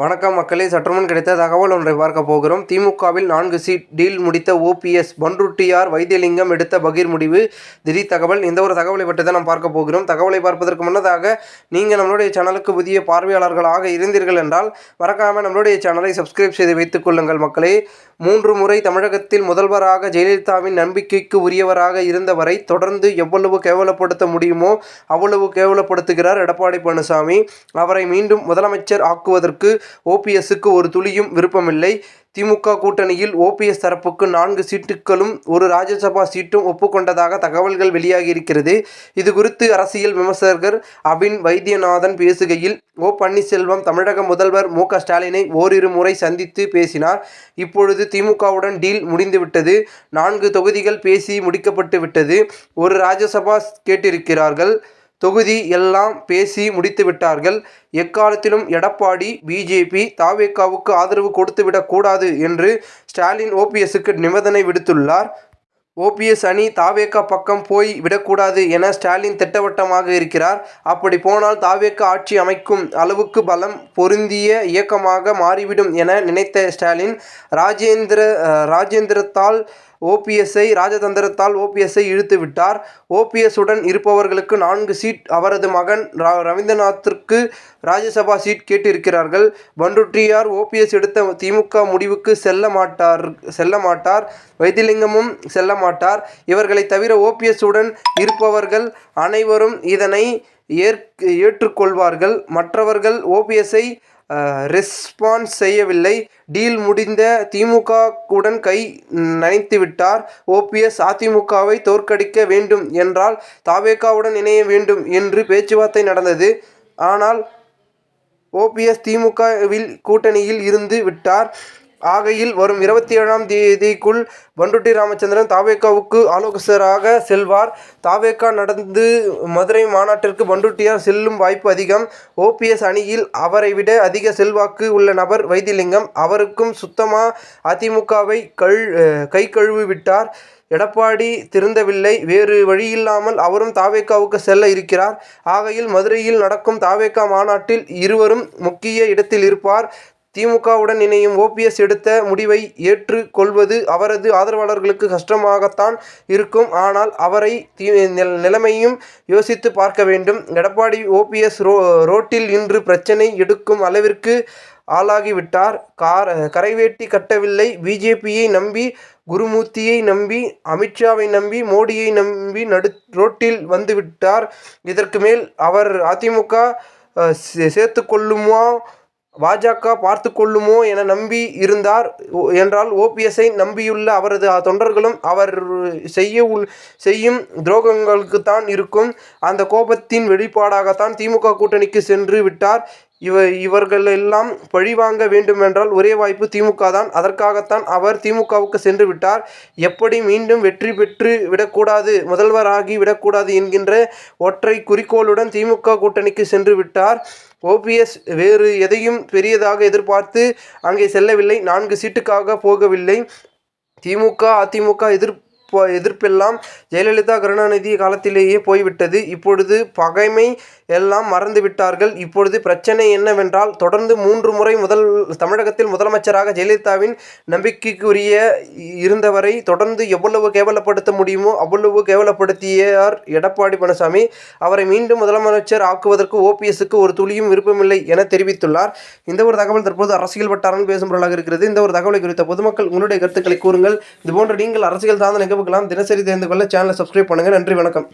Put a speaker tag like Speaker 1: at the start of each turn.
Speaker 1: வணக்கம் மக்களே. சற்றுமுன் கிடைத்த தகவல் ஒன்றை பார்க்க போகிறோம். திமுகவில் நான்கு சீட் டீல் முடித்த ஓபிஎஸ் பன்ருட்டியார் வைத்தியலிங்கம் எடுத்த பகீர் முடிவு. திடீர் தகவல். இந்த ஒரு தகவலை பற்றி தான் நாம் பார்க்க போகிறோம். தகவலை பார்ப்பதற்கு முன்னதாக நீங்கள் நம்மளுடைய சேனலுக்கு புதிய பார்வையாளர்களாக இருந்தீர்கள் என்றால் மறக்காமல் நம்மளுடைய சேனலை சப்ஸ்கிரைப் செய்து வைத்துக் கொள்ளுங்கள் மக்களே. மூன்று முறை தமிழகத்தில் முதல்வராக ஜெயலலிதாவின் நம்பிக்கைக்கு உரியவராக இருந்தவரை தொடர்ந்து எவ்வளவு கேவலப்படுத்த முடியுமோ அவ்வளவு கேவலப்படுத்துகிறார் எடப்பாடி பழனிசாமி. அவரை மீண்டும் முதலமைச்சர் ஆக்குவதற்கு ஓபிஎஸ்ஸுக்கு ஒரு துளியும் விருப்பமில்லை. திமுக கூட்டணியில் ஓபிஎஸ் தரப்புக்கு நான்கு சீட்டுகளும் ஒரு ராஜ்யசபா சீட்டும் ஒப்புக்கொண்டதாக தகவல்கள் வெளியாகியிருக்கிறது. இது குறித்து அரசியல் விமர்சகர் அபின் வைத்தியநாதன் பேசுகையில் ஓ பன்னீர்செல்வம் தமிழக முதல்வர் மு க ஸ்டாலினை ஓரிரு முறை சந்தித்து பேசினார். இப்பொழுது திமுகவுடன் டீல் முடிந்துவிட்டது. நான்கு தொகுதிகள் பேசி முடிக்கப்பட்டு விட்டது ஒரு ராஜ்யசபா கேட்டிருக்கிறார்கள். தொகுதி எல்லாம் பேசி முடித்து விட்டார்கள். எக்காலத்திலும் எடப்பாடி பிஜேபி தாவேக்காவுக்கு ஆதரவு கொடுத்துவிடக் கூடாது என்று ஸ்டாலின் ஓபிஎஸ்க்கு நிபந்தனை விடுத்துள்ளார். ஓபிஎஸ் அணி தாவேக்கா பக்கம் போய் விடக்கூடாது என ஸ்டாலின் திட்டவட்டமாக இருக்கிறார். அப்படி போனால் தாவேக்கா ஆட்சி அமைக்கும் அளவுக்கு பலம் பொருந்திய இயக்கமாக மாறிவிடும் என நினைத்த ஸ்டாலின் ராஜேந்திர ராஜேந்திரத்தால் ஓபிஎஸ்ஐ ராஜதந்திரத்தால் ஓபிஎஸ்ஐ இழுத்து விட்டார் ஓபிஎஸ்ஸுடன் இருப்பவர்களுக்கு நான்கு சீட் அவரது மகன் ரா ரவீந்திரநாத்திற்கு ராஜ்யசபா சீட் கேட்டிருக்கிறார்கள். பண்டுட்டியார் ஓபிஎஸ் எடுத்த திமுக முடிவுக்கு செல்ல மாட்டார் செல்ல மாட்டார். வைத்திலிங்கமும் செல்ல மாட்டார். இவர்களை தவிர ஓபிஎஸ்ஸுடன் இருப்பவர்கள் அனைவரும் இதனை ஏற் ஏற்றுக்கொள்வார்கள். மற்றவர்கள் ஓபிஎஸ்ஐ ரெஸ்பான்ஸ் செய்யவில்லை. டீல் முடிந்த திமுகவுடன் கை நனைத்துவிட்டார் ஓபிஎஸ் அதிமுகவை தோற்கடிக்க வேண்டும் என்றால் தாவேகாவுடன் இணைய வேண்டும் என்று பேச்சுவார்த்தை நடந்தது. ஆனால் ஓபிஎஸ் திமுகவில் கூட்டணியில் இருந்து விட்டார். ஆகையில் வரும் இருபத்தி ஏழாம் தேதிக்குள் பண்டுட்டி ராமச்சந்திரன் தாவேக்காவுக்கு ஆலோசகராக செல்வார். தாவேக்கா நடந்து மதுரை மாநாட்டிற்கு பண்டுட்டியார் செல்லும் வாய்ப்பு அதிகம். ஓபிஎஸ் அணியில் அவரை விட அதிக செல்வாக்கு உள்ள நபர் வைத்திலிங்கம். அவருக்கும் சுத்தமாக அதிமுகவை கழ் கை கழுவி விட்டார். எடப்பாடி திருந்தவில்லை. வேறு வழியில்லாமல் அவரும் தாவேக்காவுக்கு செல்ல இருக்கிறார். ஆகையில் மதுரையில் நடக்கும் தாவேக்கா மாநாட்டில் இருவரும் முக்கிய இடத்தில் இருப்பார். திமுகவுடன் இணையும் ஓபிஎஸ் எடுத்த முடிவை ஏற்று கொள்வது அவரது ஆதரவாளர்களுக்கு கஷ்டமாகத்தான் இருக்கும். ஆனால் அவரை நிலைமையும் யோசித்து பார்க்க வேண்டும். எடப்பாடி ஓபிஎஸ் ரோ ரோட்டில் இன்று பிரச்சனை எடுக்கும் அளவிற்கு ஆளாகிவிட்டார். கார் கரைவேட்டி கட்டவில்லை. பிஜேபியை நம்பி குருமூர்த்தியை நம்பி அமித்ஷாவை நம்பி மோடியை நம்பி நடு ரோட்டில் வந்துவிட்டார். இதற்கு மேல் அவர் அதிமுக சேர்த்து கொள்ளுமா பாஜக பார்த்து கொள்ளுமோ என நம்பி இருந்தார். என்றால் ஓபிஎஸ்ஐ நம்பியுள்ள அவரது தொண்டர்களும் அவர் செய்ய உள் செய்யும் துரோகங்களுக்குத்தான் இருக்கும். அந்த கோபத்தின் வெளிப்பாடாகத்தான் திமுக கூட்டணிக்கு சென்று விட்டார். இவ இவர்களெல்லாம் பழிவாங்க வேண்டுமென்றால் ஒரே வாய்ப்பு திமுக தான். அதற்காகத்தான் அவர் திமுகவுக்கு சென்று விட்டார். எப்படி மீண்டும் வெற்றி பெற்று விடக்கூடாது முதல்வராகி விடக்கூடாது என்கின்ற ஒற்றை குறிக்கோளுடன் திமுக கூட்டணிக்கு சென்று விட்டார். ஓபிஎஸ் வேறு எதையும் பெரியதாக எதிர்பார்த்து அங்கே செல்லவில்லை. நான்கு சீட்டுக்காக போகவில்லை. திமுக அதிமுக எதிர் எதிர்ப்பெல்லாம் ஜெயலலிதா கருணாநிதி காலத்திலேயே போய்விட்டது. இப்பொழுது பகைமை எல்லாம் மறந்து விட்டார்கள். இப்பொழுது பிரச்சனை என்னவென்றால் தொடர்ந்து மூன்று முறை முதல் தமிழகத்தில் முதலமைச்சராக ஜெயலலிதாவின் நம்பிக்கைக்குரிய இருந்தவரை தொடர்ந்து எவ்வளவு கேவலப்படுத்த முடியுமோ அவ்வளவு கேவலப்படுத்தியார் எடப்பாடி பழனிசாமி. அவரை மீண்டும் முதலமைச்சர் ஆக்குவதற்கு ஓபிஎஸ்க்கு ஒரு துளியும் விருப்பமில்லை என தெரிவித்துள்ளார். இந்த ஒரு தகவல் தற்போது அரசியல் வட்டாரம் பேசும் பொருளாக இருக்கிறது. இந்த ஒரு தகவலை குறித்த பொதுமக்கள் உங்களுடைய கருத்துக்களை கூறுங்கள். இதுபோன்ற நீங்கள் அரசியல் சார்ந்த நிகழ்வுகளாம் தினசரி தெரிந்து கொள்ள சேனலை சப்ஸ்கிரைப் பண்ணுங்கள் நன்றி வணக்கம்.